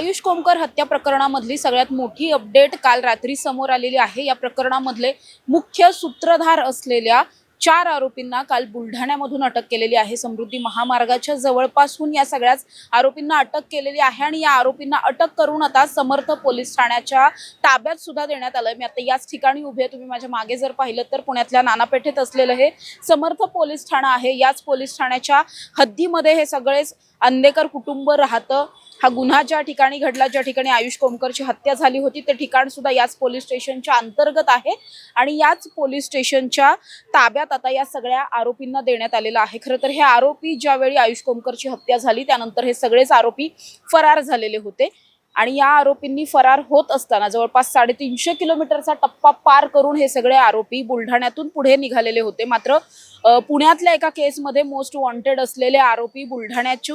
आयुष कोमकर हत्या प्रकरणामधली सगळ्यात मोठी अपडेट काल रात्री समोर आलेली आहे. या प्रकरणामधले मुख्य सूत्रधार असलेल्या चार आरोपींना काल बुलढाण्यामधून अटक केलेली आहे. समृद्धी महामार्गाच्या जवळपासून या सगळ्याच आरोपींना अटक केलेली आहे आणि या आरोपींना अटक करून आता समर्थ पोलीस ठाण्याच्या ताब्यात सुद्धा देण्यात आलं मी आता याच ठिकाणी उभे आहे. तुम्ही माझ्या मागे जर पाहिलं तर पुण्यातल्या नानापेठेत असलेलं हे समर्थ पोलीस ठाणं आहे. याच पोलीस ठाण्याच्या हद्दीमध्ये हे सगळेच अंदेकर कुटुंब राहतं. हा गुन्हा ज्या ठिकाणी घडला ज्या ठिकाणी आयुष कोमकरची हत्या झाली होती ते ठिकाण सुद्धा याच पोलीस स्टेशनच्या अंतर्गत आहे आणि याच पोलीस स्टेशनच्या ताब्यात आता या सगळ्या आरोपींना देण्यात आलेलं आहे. खरं तर हे आरोपी ज्यावेळी आयुष कोमकरची हत्या झाली त्यानंतर हे सगळेच आरोपी फरार झालेले होते. आणि या आरोपींनी फरार होत असताना जवळपास साडेतीनशे किलोमीटरचा टप्पा पार करून हे सगळे आरोपी बुलढाण्यातून पुढे निघालेले होते. मात्र पुण्यातल्या एका केसमध्ये मोस्ट वॉन्टेड असलेले आरोपी बुलढाण्याची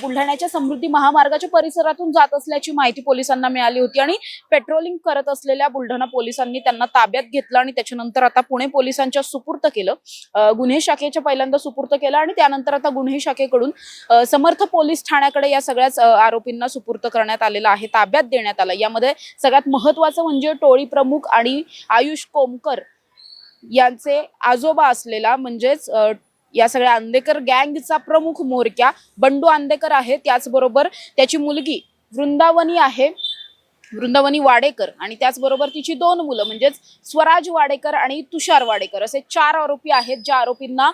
बुलढाण्याच्या समृद्धी महामार्गाच्या परिसरातून जात असल्याची माहिती पोलिसांना मिळाली होती आणि पेट्रोलिंग करत असलेल्या बुलढाणा पोलिसांनी त्यांना ताब्यात घेतलं आणि त्याच्यानंतर आता पुणे पोलिसांच्या सुपूर्त केलं. गुन्हे शाखेच्या पहिल्यांदा सुपूर्त केलं आणि त्यानंतर आता गुन्हे शाखेकडून समर्थ पोलीस ठाण्याकडे या सगळ्याच आरोपींना सुपूर्त करण्यात आलेलं आहे ताब्यात देण्यात आलं. यामध्ये सगळ्यात महत्वाचं म्हणजे टोळी प्रमुख आणि आयुष कोमकर यांचे आजोबा असलेला म्हणजेच या सगळ्या आंदेकर गँगचा प्रमुख म्होरक्या बंडू आंदेकर आहे त्याचबरोबर त्याची मुलगी वृंदावनी आहे. वृंदावनी वाडेकर आणि त्याचबरोबर तिची दोन मुलं म्हणजेच स्वराज वाडेकर आणि तुषार वाडेकर. असे चार आरोपी आहेत ज्या आरोपींना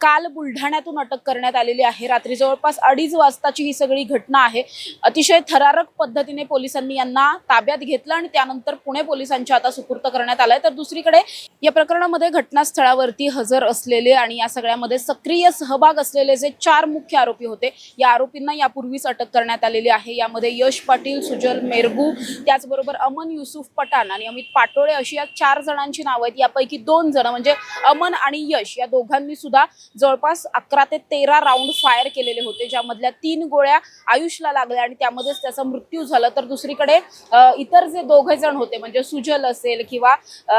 काल बुलढाण्यातून अटक करण्यात आलेली आहे. रात्री जवळपास अडीच वाजताची ही सगळी घटना आहे. अतिशय थरारक पद्धतीने पोलिसांनी यांना ताब्यात घेतलं आणि त्यानंतर पुणे पोलिसांच्या आता सुपूर्त करण्यात आलंय. तर दुसरीकडे या प्रकरणामध्ये घटनास्थळावरती हजर असलेले आणि या सगळ्यामध्ये सक्रिय सहभाग असलेले जे चार मुख्य आरोपी होते या आरोपींना यापूर्वीच अटक करण्यात आलेली आहे. यामध्ये यश पाटील सुजल मेरगू त्याचबरोबर अमन युसुफ पठाण आणि अमित पाटोळे अशी या चार जणांची नावं आहेत. यापैकी दोन जण म्हणजे अमन आणि यश या दोघांनी सुद्धा जवळपास अकरा ते तेरा राऊंड फायर केलेले होते ज्यामधल्या तीन गोळ्या आयुषला लागल्या आणि त्यामध्येच त्याचा मृत्यू झाला. तर दुसरीकडे इतर जे दोघे जण होते म्हणजे सुजल असेल किंवा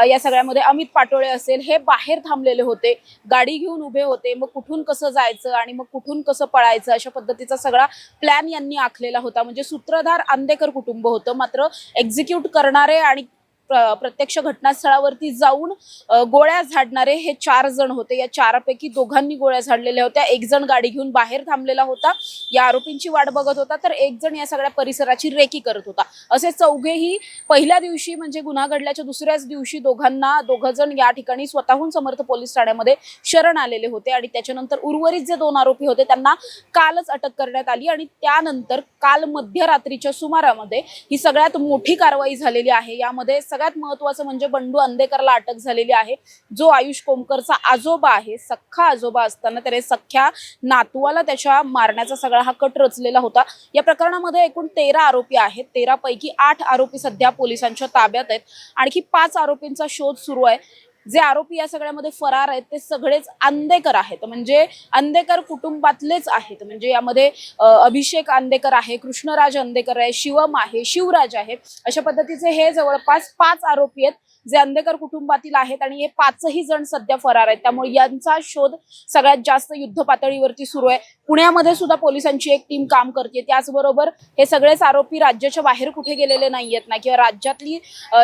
या सगळ्यामध्ये अमित पाटोळे असेल हे बाहेर थांबलेले होते. गाडी घेऊन उभे होते. मग कुठून कसं जायचं आणि मग कुठून कसं पळायचं अशा पद्धतीचा सगळा प्लॅन यांनी आखलेला होता. म्हणजे सूत्रधार आंदेकर कुटुंब होतं. मात्र एक्झिक्यूट करणारे आणि प्रत्यक्ष घटनास्थळावरती जाऊन गोळ्या झाडणारे हे चार जण होते. या चारपैकी दोघांनी गोळ्या झाडलेल्या होत्या. एक जण गाडी घेऊन बाहेर थांबलेला होता. या आरोपींची वाट बघत होता. तर एक जण या सगळ्या परिसराची रेकी करत होता. असे चौघेही पहिल्या दिवशी म्हणजे गुन्हा घडल्याच्या दुसऱ्याच दिवशी दोघांना दोघ जण या ठिकाणी स्वतःहून समर्थ पोलीस ठाण्यामध्ये शरण आलेले होते. आणि त्याच्यानंतर उर्वरित जे दोन आरोपी होते त्यांना कालच अटक करण्यात आली. आणि त्यानंतर काल मध्यरात्रीच्या सुमारामध्ये ही सगळ्यात मोठी कारवाई झालेली आहे. यामध्ये सगळ्यात महत्वाचं म्हणजे बंडू अंदेकरला अटक झालेली आहे. जो आयुष कोमकरचा आजोबा आहे सख्खा आजोबा असताना त्याने सख्ख्या नातवाला त्याच्या मारण्याचा सगळा हा कट रचलेला होता. या प्रकरणामध्ये एकूण तेरा आरोपी आहेत. तेरा पैकी आठ आरोपी सध्या पोलिसांच्या ताब्यात आहेत. आणखी पाच आरोपींचा शोध सुरू आहे. जे आरोपी या सगळ्यामध्ये फरार आहेत ते सगळेच अंदेकर आहेत. म्हणजे अंदेकर कुटुंबातलेच आहेत. म्हणजे यामध्ये अभिषेक आंदेकर आहे कृष्णराज अंदेकर आहे शिवम आहे शिवराज आहे अशा पद्धतीचे हे जवळपास पाच आरोपी आहेत जे अंदेकर कुटुंबातील आहेत आणि हे पाचही जण सध्या फरार आहेत. त्यामुळे यांचा शोध सगळ्यात जास्त युद्ध पातळीवरती सुरू आहे. पुण्यामध्ये सुद्धा पोलिसांची एक टीम काम करते. त्याचबरोबर हे सगळेच आरोपी राज्याच्या बाहेर कुठे गेलेले नाहीयेत ना किंवा राज्यातली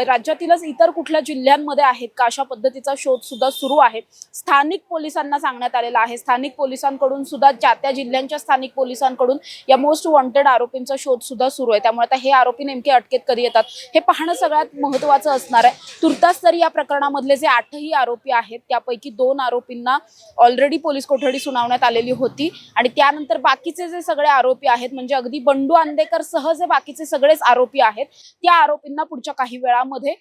राज्यातीलच इतर कुठल्या जिल्ह्यांमध्ये आहेत का? अशा पद्धतीचा शोध सुद्धा सुरू आहे. स्थानिक पोलिसांना सांगण्यात आलेला आहे. स्थानिक पोलिसांकडून सुद्धा ज्या त्या जिल्ह्यांच्या स्थानिक पोलिसांकडून या मोस्ट वॉन्टेड आरोपींचा शोध सुद्धा सुरू आहे. त्यामुळे आता हे आरोपी नेमके अटकेत कधी येतात हे पाहणं सगळ्यात महत्वाचं असणार आहे. तुर्तास तरी या प्रकरणामधले जे आठही आरोपी आहेत त्यापैकी दोन आरोपींना ऑलरेडी पोलीस कोठडी सुनावण्यात आलेली होती. आणि त्यानंतर बाकीचे जे सगळे आरोपी आहेत म्हणजे अगदी बंडू आंदेकर सह जे बाकीचे सगळेच आरोपी आहेत त्या आरोपींना पुढच्या काही वेळामध्ये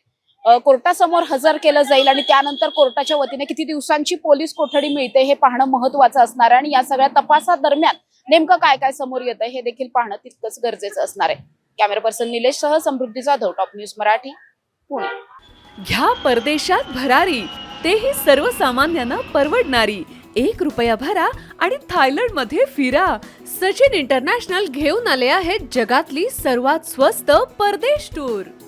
कोर्टासमोर हजर केलं जाईल आणि त्यानंतर कोर्टाच्या वतीने किती दिवसांची पोलीस कोठडी मिळते हे पाहणं महत्वाचं असणार आहे. आणि या सगळ्या तपासादरम्यान नेमकं काय काय समोर येतं हे देखील पाहणं तितकंच गरजेचं असणार आहे. कॅमेरा पर्सन निलेश सह समृद्धी जाधव टॉप न्यूज मराठी पुणे. घ्या परदेशात भरारी तेही सर्वसामान्यांना परवडणारी. एक रुपया भरा आणि थायलंडमध्ये फिरा. सचिन इंटरनॅशनल घेऊन आले आहेत जगातली सर्वात स्वस्त परदेश टूर.